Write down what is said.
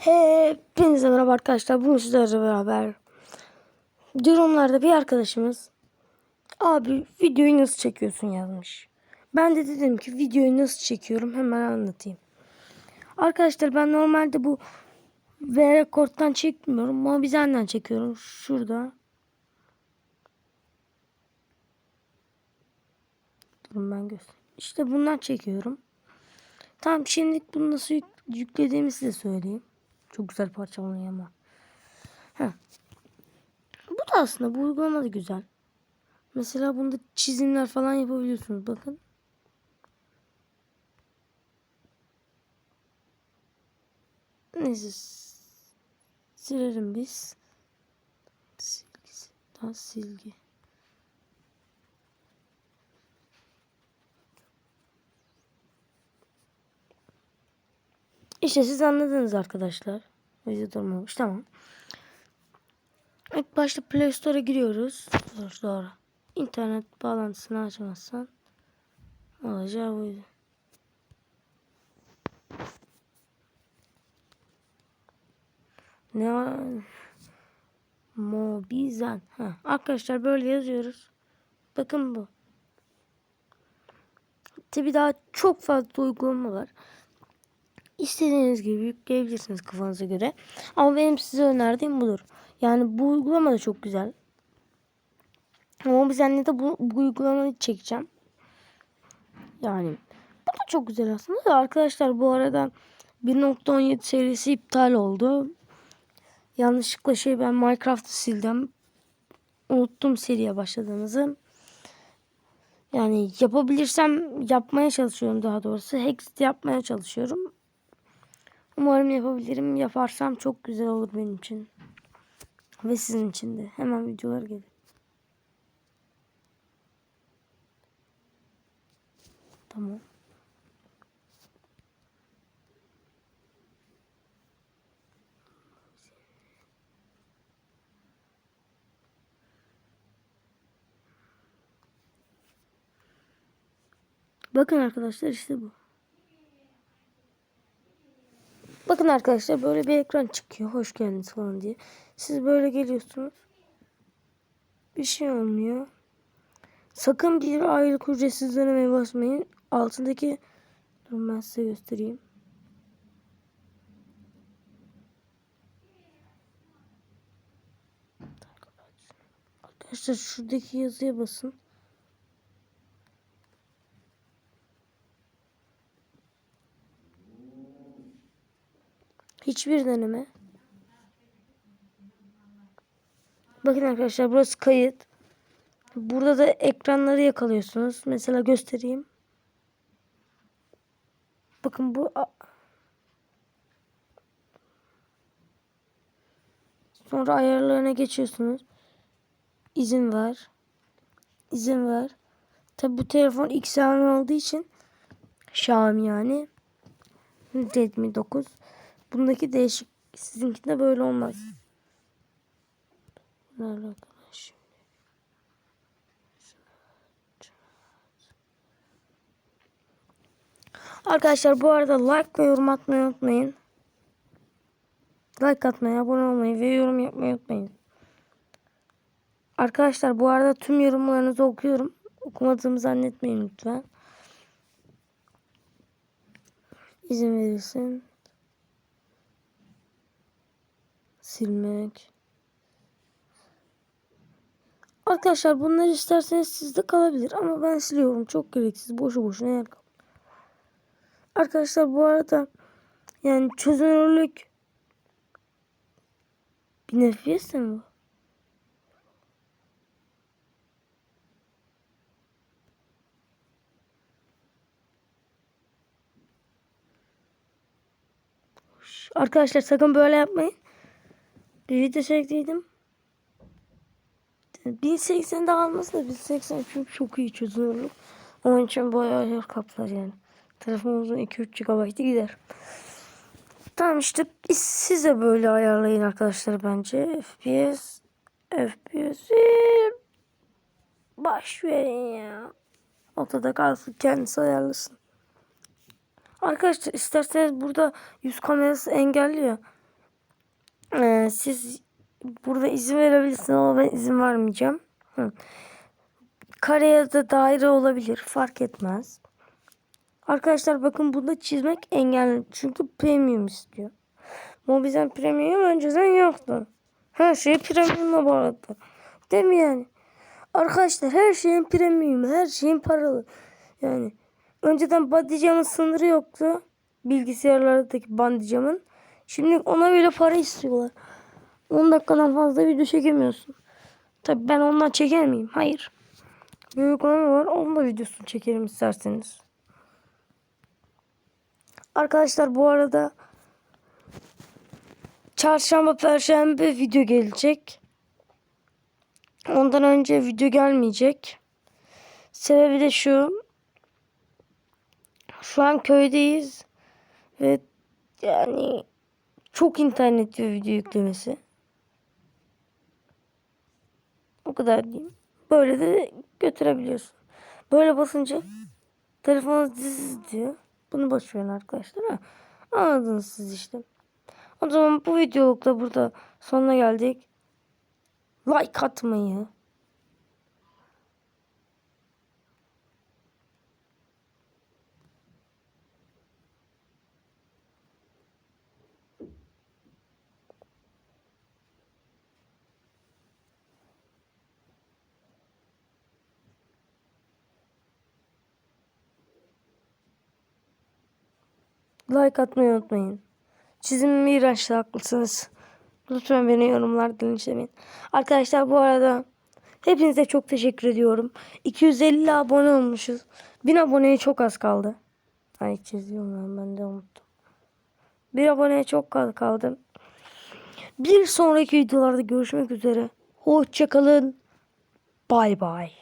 Hepinize merhaba arkadaşlar. Bugün sizlerle beraber yorumlarda bir arkadaşımız abi videoyu nasıl çekiyorsun yazmış. Ben de dedim ki videoyu nasıl çekiyorum hemen anlatayım. Arkadaşlar ben normalde bu V rekordtan çekmiyorum. Mobizen'den çekiyorum. Şurada. Durun ben göster. İşte bundan çekiyorum. Tamam şimdi bunu nasıl yük- yüklediğimi size söyleyeyim. Çok güzel parçalanıyor ama. Heh. Bu da aslında bu uygulama da güzel. Mesela bunda çizimler falan yapabiliyorsunuz. Bakın. Neyse. Silerim biz. Silgi. Daha silgi. İşte siz anladınız arkadaşlar. Video durmamış. Tamam. İlk başta Play Store'a giriyoruz. Dur, doğru. İnternet bağlantısını açmazsan olacağı buydu. Ne var? Mobizen. Ha, arkadaşlar böyle yazıyoruz. Bakın bu. Tabi daha çok fazla uygulama var. İstediğiniz gibi yükleyebilirsiniz kafanıza göre. Ama benim size önerdiğim budur. Yani bu uygulama da çok güzel. Ama biz anne de bu, bu uygulamayı çekeceğim. Yani bu da çok güzel aslında da arkadaşlar bu arada 1.17 serisi iptal oldu. Yanlışlıkla şey ben Minecraft'ı sildim. Unuttum seriye başladığımızı. Yani yapabilirsem yapmaya çalışıyorum daha doğrusu. Hex yapmaya çalışıyorum. Umarım yapabilirim. Yaparsam çok güzel olur benim için. Ve sizin için de. Hemen videolar gelir. Tamam. Bakın arkadaşlar işte bu. Bakın arkadaşlar böyle bir ekran çıkıyor. Hoş geldiniz falan diye. Siz böyle geliyorsunuz. Bir şey olmuyor. Sakın bir aylık ücretsiz dönemeye basmayın. Altındaki Durun ben size göstereyim. Arkadaşlar şuradaki yazıya basın. Hiçbir deneme. Bakın arkadaşlar burası kayıt. Burada da ekranları yakalıyorsunuz. Mesela göstereyim. Bakın bu sonra ayarlarına geçiyorsunuz. İzin ver. İzin ver. Tabi bu telefon Xiaomi olduğu için Xiaomi yani Redmi 9. Bundaki değişik. Sizinkinde böyle olmaz. Nerede arkadaş? Arkadaşlar bu arada like ve yorum atmayı unutmayın. Like atmayı, abone olmayı ve yorum yapmayı unutmayın. Arkadaşlar bu arada tüm yorumlarınızı okuyorum. Okumadığımı zannetmeyin lütfen. İzin verirsin. Silmek. Arkadaşlar bunları isterseniz sizde kalabilir ama ben siliyorum. Çok gereksiz. Boşu boşuna yer kap- Arkadaşlar bu arada yani çözünürlük bir nefes mi bu? Arkadaşlar sakın böyle yapmayın. Bir video çektiydim. 1080 de alması da 1080 çünkü çok iyi çözünürlük. Onun için bayağı yer kaplar yani. Telefonumuzun 2-3 GB'ı gider. Tamam işte siz de böyle ayarlayın arkadaşlar bence. FPS FPS baş verin ya. Ortada kalsın kendisi ayarlasın. Arkadaşlar isterseniz burada yüz kamerası engelliyor. Ee, siz burada izin verebilirsiniz ama ben izin vermeyeceğim. Hı. Kare ya da daire olabilir. Fark etmez. Arkadaşlar bakın bunda çizmek engelli. Çünkü premium istiyor. Mobizen premium önceden yoktu. Her şey premiumla arada. Değil mi yani? Arkadaşlar her şeyin premium. Her şeyin paralı. Yani önceden bodycamın sınırı yoktu. Bilgisayarlardaki bodycamın. Şimdi ona bile para istiyorlar. 10 dakikadan fazla video çekemiyorsun. Tabi ben ondan çeker miyim? Hayır. Bir uygulama var. Onun da videosunu çekerim isterseniz. Arkadaşlar bu arada çarşamba perşembe video gelecek. Ondan önce video gelmeyecek. Sebebi de şu. Şu an köydeyiz. Ve yani çok internet diyor video yüklemesi. O kadar diyeyim. Böyle de götürebiliyorsun. Böyle basınca telefonunuz diziz diyor. Bunu boş arkadaşlar. Ha? Anladınız siz işte. O zaman bu videolukta burada sonuna geldik. Like atmayı. Like atmayı unutmayın. Çizimim iğrençti haklısınız. Lütfen beni yorumlarda linçlemeyin. Arkadaşlar bu arada hepinize çok teşekkür ediyorum. 250 abone olmuşuz. 1000 aboneye çok az kaldı. Ay çiziyorum ben, ben de unuttum. Bir aboneye çok az kaldı. Bir sonraki videolarda görüşmek üzere. Hoşçakalın. Bay bay.